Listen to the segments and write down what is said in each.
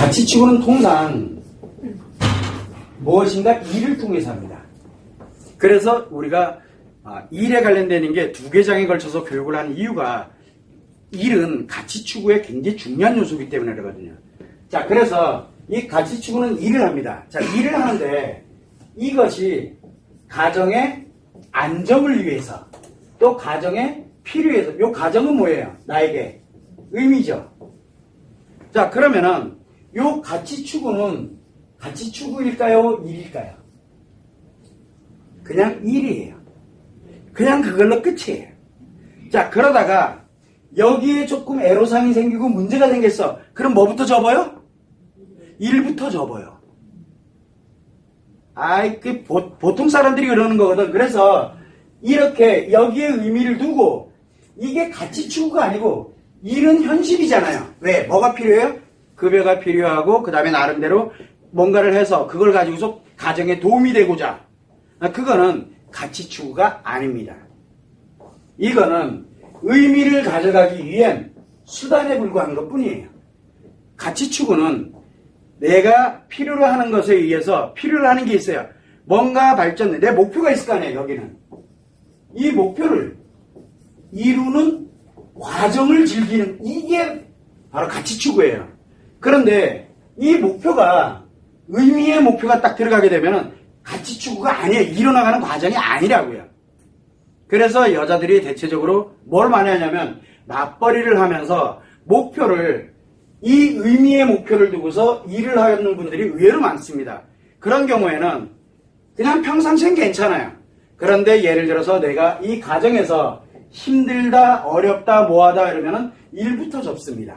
가치치고는 통상 무엇인가 일을 통해서 합니다. 그래서 우리가 아, 일에 관련되는 게 두 개 장에 걸쳐서 교육을 하는 이유가 일은 가치 추구에 굉장히 중요한 요소이기 때문에 그러거든요. 자, 그래서 이 가치 추구는 일을 합니다. 자, 일을 하는데 이것이 가정의 안정을 위해서 또 가정의 필요해서 요 가정은 뭐예요? 나에게 의미죠. 자, 그러면은 요 가치 추구는 가치 추구일까요? 일일까요? 그냥 일이에요. 그냥 그걸로 끝이에요. 자, 그러다가 여기에 조금 애로사항이 생기고 문제가 생겼어. 그럼 뭐부터 접어요? 일부터 접어요. 아이, 그, 보, 보통 사람들이 그러는 거거든. 그래서, 이렇게 여기에 의미를 두고, 이게 가치 추구가 아니고, 일은 현실이잖아요. 왜? 뭐가 필요해요? 급여가 필요하고, 그 다음에 나름대로 뭔가를 해서, 그걸 가지고서 가정에 도움이 되고자. 아, 그거는 가치 추구가 아닙니다. 이거는 의미를 가져가기 위한 수단에 불과한 것 뿐이에요. 가치 추구는 내가 필요로 하는 것에 의해서 필요로 하는 게 있어요. 뭔가 발전, 내 목표가 있을 거 아니에요, 여기는. 이 목표를 이루는 과정을 즐기는, 이게 바로 가치 추구예요. 그런데 이 목표가, 의미의 목표가 딱 들어가게 되면은 가치 추구가 아니에요. 일어나가는 과정이 아니라고요. 그래서 여자들이 대체적으로 뭘 많이 하냐면 맞벌이를 하면서 목표를 이 의미의 목표를 두고서 일을 하는 분들이 의외로 많습니다. 그런 경우에는 그냥 평상시엔 괜찮아요. 그런데 예를 들어서 내가 이 가정에서 힘들다, 어렵다, 뭐하다 이러면은 일부터 접습니다.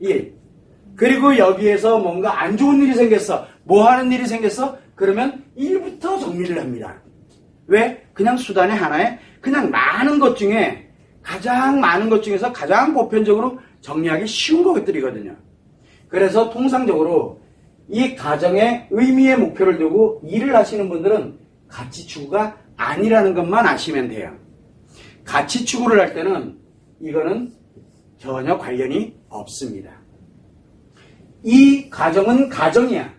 일. 그리고 여기에서 뭔가 안 좋은 일이 생겼어. 뭐 하는 일이 생겼어? 그러면 일부터 정리를 합니다. 왜? 그냥 수단의 하나에 그냥 많은 것 중에 가장 많은 것 중에서 가장 보편적으로 정리하기 쉬운 것들이거든요. 그래서 통상적으로 이 가정의 의미의 목표를 두고 일을 하시는 분들은 가치 추구가 아니라는 것만 아시면 돼요. 가치 추구를 할 때는 이거는 전혀 관련이 없습니다. 이 가정은 가정이야.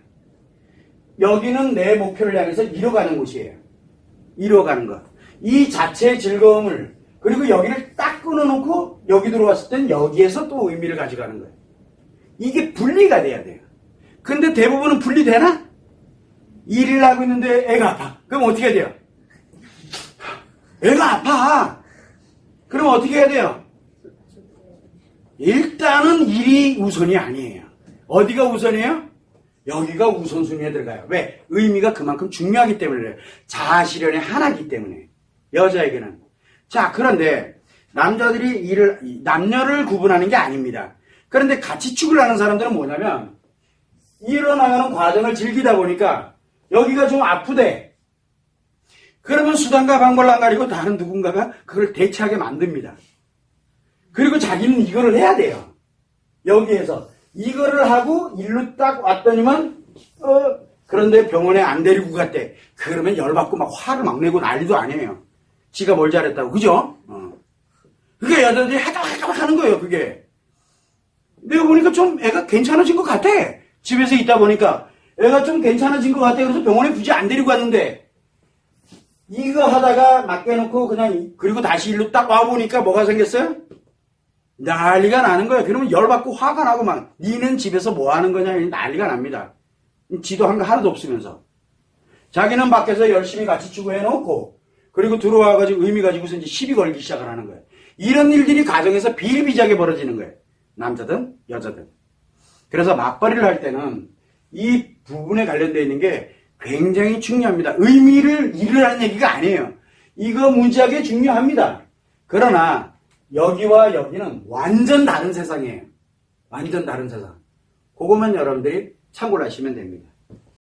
여기는 내 목표를 향해서 이뤄가는 곳이에요. 이루어가는 것. 이 자체의 즐거움을 그리고 여기를 딱 끊어놓고 여기 들어왔을 땐 여기에서 또 의미를 가져가는 거예요. 이게 분리가 돼야 돼요. 근데 대부분은 분리되나? 일을 하고 있는데 애가 아파. 그럼 어떻게 해야 돼요? 애가 아파. 그럼 어떻게 해야 돼요? 일단은 일이 우선이 아니에요. 어디가 우선이에요? 여기가 우선순위에 들어가요. 왜? 의미가 그만큼 중요하기 때문에. 자아실현의 하나이기 때문에. 여자에게는. 자, 그런데 남자들이 일을, 남녀를 구분하는 게 아닙니다. 그런데 같이 축을 하는 사람들은 뭐냐면, 일어나가는 과정을 즐기다 보니까 여기가 좀 아프대. 그러면 수단과 방법을 안 가리고 다른 누군가가 그걸 대체하게 만듭니다. 그리고 자기는 이거를 해야 돼요. 여기에서. 이거를 하고 일로 딱 왔더니만 어 그런데 병원에 안 데리고 갔대. 그러면 열받고 막 화를 막 내고 난리도 아니에요. 지가 뭘 잘했다고 그죠? 어. 그게 여자들이 해가해가 하는 거예요. 그게. 내가 보니까 좀 애가 괜찮아진 것 같아. 집에서 있다 보니까 애가 좀 괜찮아진 것 같아. 그래서 병원에 굳이 안 데리고 갔는데 이거 하다가 맡겨놓고 그냥 그리고 다시 일로 딱 와보니까 뭐가 생겼어요? 난리가 나는 거야. 그러면 열받고 화가 나고 막 니는 집에서 뭐 하는 거냐 난리가 납니다. 지도 한 거 하나도 없으면서 자기는 밖에서 열심히 같이 추구해 놓고 그리고 들어와 가지고 의미 가지고서 이제 시비 걸기 시작을 하는 거예요. 이런 일들이 가정에서 비일비재하게 벌어지는 거예요. 남자든 여자든. 그래서 맞벌이를 할 때는 이 부분에 관련되어 있는 게 굉장히 중요합니다. 의미를 일을 하는 얘기가 아니에요. 이거 무지하게 중요합니다. 그러나 여기와 여기는 완전 다른 세상이에요. 완전 다른 세상. 그것만 여러분들이 참고를 하시면 됩니다.